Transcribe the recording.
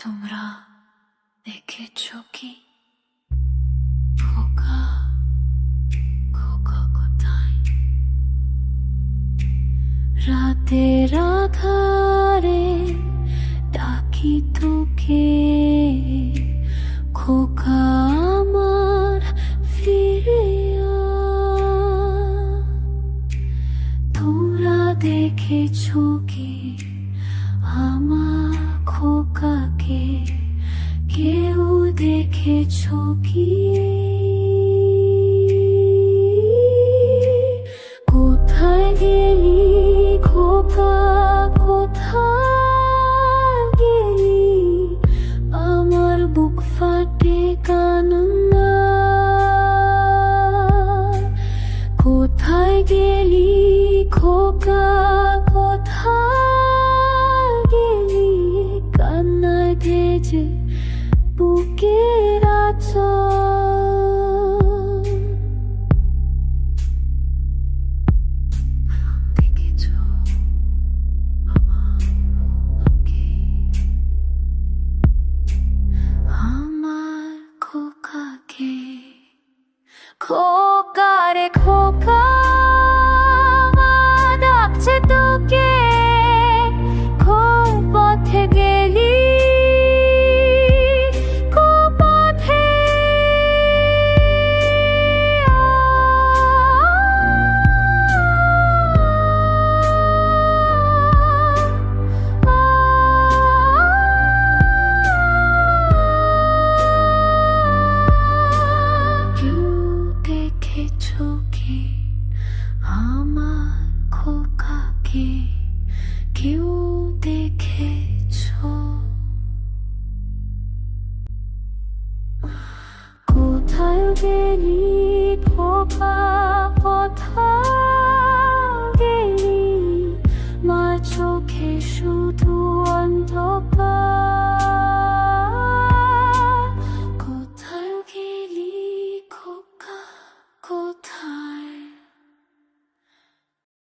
তোমরা দেখেছ কি খোকা খোকা কোথায় রাতে রাধারে ডাকি তোকে খোকা ফিরে তোমরা দেখেছ কি দেখেছ কি কোথায় গেলি? খোকা কোথায় গেলি? আমার বুক ফাটে কোথায় গেলি? খোকা খোকা রে খোকা খোকাকে কেউ দেখেছ কোথায় গেলি খোকা কোথায়